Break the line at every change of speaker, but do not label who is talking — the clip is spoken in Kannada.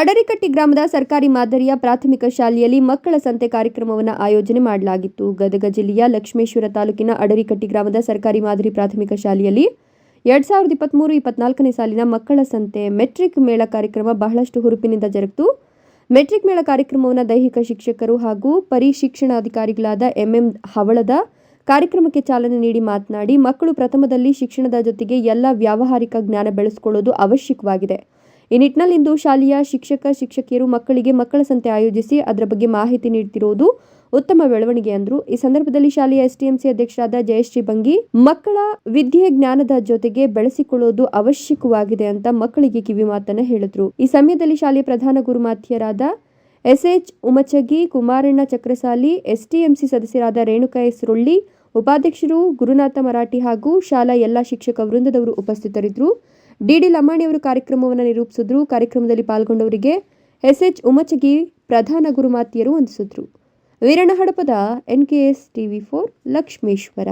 ಅಡರಿಕಟ್ಟಿ ಗ್ರಾಮದ ಸರ್ಕಾರಿ ಮಾದರಿಯ ಪ್ರಾಥಮಿಕ ಶಾಲೆಯಲ್ಲಿ ಮಕ್ಕಳ ಸಂತೆ ಕಾರ್ಯಕ್ರಮವನ್ನು ಆಯೋಜನೆ ಮಾಡಲಾಗಿತ್ತು. ಗದಗ ಜಿಲ್ಲೆಯ ಲಕ್ಷ್ಮೇಶ್ವರ ತಾಲೂಕಿನ ಅಡರಿಕಟ್ಟಿ ಗ್ರಾಮದ ಸರ್ಕಾರಿ ಮಾದರಿ ಪ್ರಾಥಮಿಕ ಶಾಲೆಯಲ್ಲಿ ಎರಡ್ ಸಾವಿರದ ಇಪ್ಪತ್ತ್ಮೂರು ಇಪ್ಪತ್ನಾಲ್ಕನೇ ಸಾಲಿನ ಮಕ್ಕಳ ಸಂತೆ ಮೆಟ್ರಿಕ್ ಮೇಳ ಕಾರ್ಯಕ್ರಮ ಬಹಳಷ್ಟು ಹುರುಪಿನಿಂದ ಜರುಗಿತು. ಮೆಟ್ರಿಕ್ ಮೇಳ ಕಾರ್ಯಕ್ರಮವನ್ನು ದೈಹಿಕ ಶಿಕ್ಷಕರು ಹಾಗೂ ಪರಿಶಿಕ್ಷಣಾಧಿಕಾರಿಗಳಾದ ಎಂಎಂ ಹವಳದ ಕಾರ್ಯಕ್ರಮಕ್ಕೆ ಚಾಲನೆ ನೀಡಿ ಮಾತನಾಡಿ, ಮಕ್ಕಳು ಪ್ರಥಮದಲ್ಲಿ ಶಿಕ್ಷಣದ ಜೊತೆಗೆ ಎಲ್ಲ ವ್ಯಾವಹಾರಿಕ ಜ್ಞಾನ ಬೆಳೆಸಿಕೊಳ್ಳೋದು ಅವಶ್ಯಕವಾಗಿದೆ. ಈ ನಿಟ್ಟಿನಲ್ಲಿ ಇಂದು ಶಾಲೆಯ ಶಿಕ್ಷಕ, ಶಿಕ್ಷಕಿಯರು ಮಕ್ಕಳಿಗೆ ಮಕ್ಕಳ ಸಂತೆ ಆಯೋಜಿಸಿ ಅದರ ಬಗ್ಗೆ ಮಾಹಿತಿ ನೀಡುತ್ತಿರುವುದು ಉತ್ತಮ ಬೆಳವಣಿಗೆ ಅಂದರು. ಈ ಸಂದರ್ಭದಲ್ಲಿ ಶಾಲೆಯ ಎಸ್ಟಿಎಂಸಿ ಅಧ್ಯಕ್ಷರಾದ ಜಯಶ್ರೀ ಬಂಗಿ ಮಕ್ಕಳ ವಿದ್ಯೆ ಜ್ಞಾನದ ಜೊತೆಗೆ ಬೆಳೆಸಿಕೊಳ್ಳುವುದು ಅವಶ್ಯಕವಾಗಿದೆ ಅಂತ ಮಕ್ಕಳಿಗೆ ಕಿವಿ ಮಾತನ್ನ ಹೇಳಿದ್ರು. ಈ ಸಮಯದಲ್ಲಿ ಶಾಲೆಯ ಪ್ರಧಾನ ಗುರುಮಾತ್ಯರಾದ ಎಸ್ಎಚ್ ಉಮಚಗಿ, ಕುಮಾರಣ್ಣ ಚಕ್ರಸಾಲಿ ಎಸ್ಟಿಎಂಸಿ ಸದಸ್ಯರಾದ ರೇಣುಕಾ ಎಸ್ ಉಪಾಧ್ಯಕ್ಷರು ಗುರುನಾಥ ಮರಾಠಿ ಹಾಗೂ ಶಾಲಾ ಎಲ್ಲಾ ಶಿಕ್ಷಕ ವೃಂದದವರು ಉಪಸ್ಥಿತರಿದ್ದರು ಡಿಡಿ ಲಮ್ಮಾಣಿಯವರು ಕಾರ್ಯಕ್ರಮವನ್ನು ನಿರೂಪಿಸಿದ್ರು. ಕಾರ್ಯಕ್ರಮದಲ್ಲಿ ಪಾಲ್ಗೊಂಡವರಿಗೆ ಎಸ್ಎಚ್ ಉಮಚಗಿ, ಪ್ರಧಾನ ಗುರುಮಾತಿಯರು ವಂದಿಸಿದ್ರು. Veeranna Hadapada NKS TV four Lakshmeshwar.